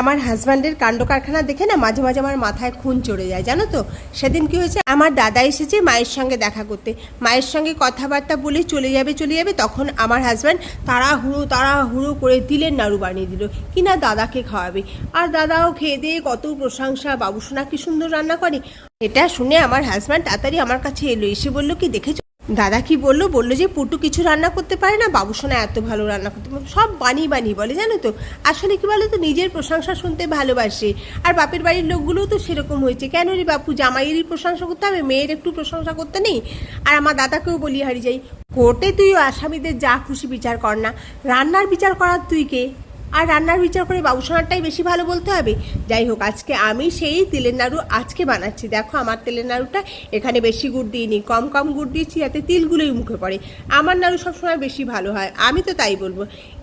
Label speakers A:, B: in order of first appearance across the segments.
A: আমার হাজব্যান্ডের কাণ্ড কারখানা দেখে না মাঝে মাঝে আমার মাথায় খুন চড়ে যায়, জানো তো? সেদিন কি হয়েছে? আমার দাদা এসেছে মায়ের সঙ্গে দেখা করতে। মায়ের সঙ্গে কথাবার্তা বলে চলে যাবে চলে যাবে, তখন আমার হাজব্যান্ড তাড়াহুড়ো তাড়াহুড়ো করে দিলেন নাড়ু বানিয়ে দিল। কি না দাদাকে খাওয়াবে? আর দাদাও খেয়ে দিয়ে কত প্রশংসা বাবুসোনা কি সুন্দর রান্না করে। এটা শুনে আমার হাজব্যান্ড তাড়াতাড়ি আমার কাছে এলো, এসে বলল, কি দেখেছ দাদা কি বলল? বলল যে পুটু কিছু রান্না করতে পারে না, বাবুসোনা এত ভালো রান্না করতে সব বানিয়ে বানিয়ে বলে, জানো তো? আসলে কি বলো তো নিজের প্রশংসা শুনতে ভালোবাসে। আর বাপের বাড়ির লোকগুলোও তো সেরকম হয়েছে। কেন রে বাপু, জামাইয়েরই প্রশংসা করতে হবে, মেয়ের একটু প্রশংসা করতে নেই? আর আমার দাদাকেও বলি, হারি যাই, কোর্টে তুইও আসামিদের যা খুশি বিচার কর না। রান্নার বিচার করার তুই কে? আর রান্নার বিচার করে বাবুসোনারটাই বেশি ভালো বলতে হবে। যাই হোক, আজকে আমি সেই তেলের নাড়ু আজকে বানাচ্ছি। দেখো, আমার তেলের নাড়ুটা এখানে বেশি গুড় দিইনি, কম কম গুড় দিয়েছি যাতে তিলগুলোই মুখে পড়ে। আমার নাড়ু সবসময় বেশি ভালো হয়, আমি তো তাই বলব।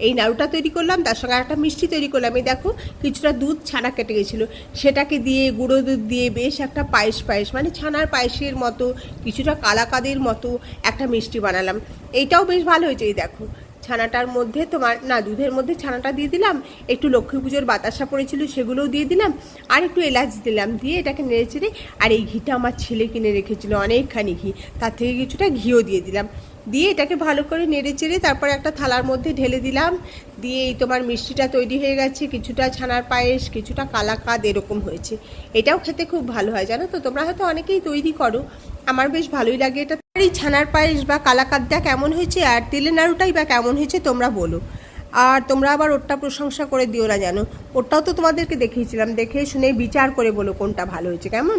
A: এই নাড়ুটা তৈরি করলাম, তার সঙ্গে একটা মিষ্টি তৈরি করলাম। এই দেখো, কিছুটা দুধ ছানা কেটে গেছিল। সেটাকে দিয়ে গুঁড়ো দুধ দিয়ে বেশ একটা পায়েস পায়েস মানে ছানার পায়েসের মতো, কিছুটা কালাকাদের মতো একটা মিষ্টি বানালাম। এইটাও বেশ ভালো হয়েছে, এই দেখো। ছানাটার মধ্যে তোমার, না, দুধের মধ্যে ছানাটা দিয়ে দিলাম, একটু লক্ষ্মী পুজোর বাতাসা পড়েছিল সেগুলোও দিয়ে দিলাম, আর একটু এলাচ দিলাম, দিয়ে এটাকে নেড়ে চেড়ে, আর এই ঘিটা আমার ছেলে কিনে রেখেছিল, অনেকখানি ঘি, তার থেকে কিছুটা ঘিও দিয়ে দিলাম। দিয়ে এটাকে ভালো করে নেড়ে চেড়ে তারপরে একটা থালার মধ্যে ঢেলে দিলাম, দিয়ে এই তোমার মিষ্টিটা তৈরি হয়ে গেছে, কিছুটা ছানার পায়েস, কিছুটা কালাকাদ এরকম হয়েছে। এটাও খেতে খুব ভালো হয়, জানো তো? তোমরা হয়তো অনেকেই তৈরি করো, আমার বেশ ভালোই লাগে এটা এই ছানার পায়েস বা কালাকাদ্যা কেমন হয়েছে? আর তেলে নাড়ুটাই বা কেমন হয়েছে তোমরা বলো। আর তোমরা আবার ওরটা প্রশংসা করে দিও না জানো। ওরটাও তো তোমাদেরকে দেখিয়েছিলাম। দেখে শুনে বিচার করে বলো কোনটা ভালো হয়েছে। কেমন?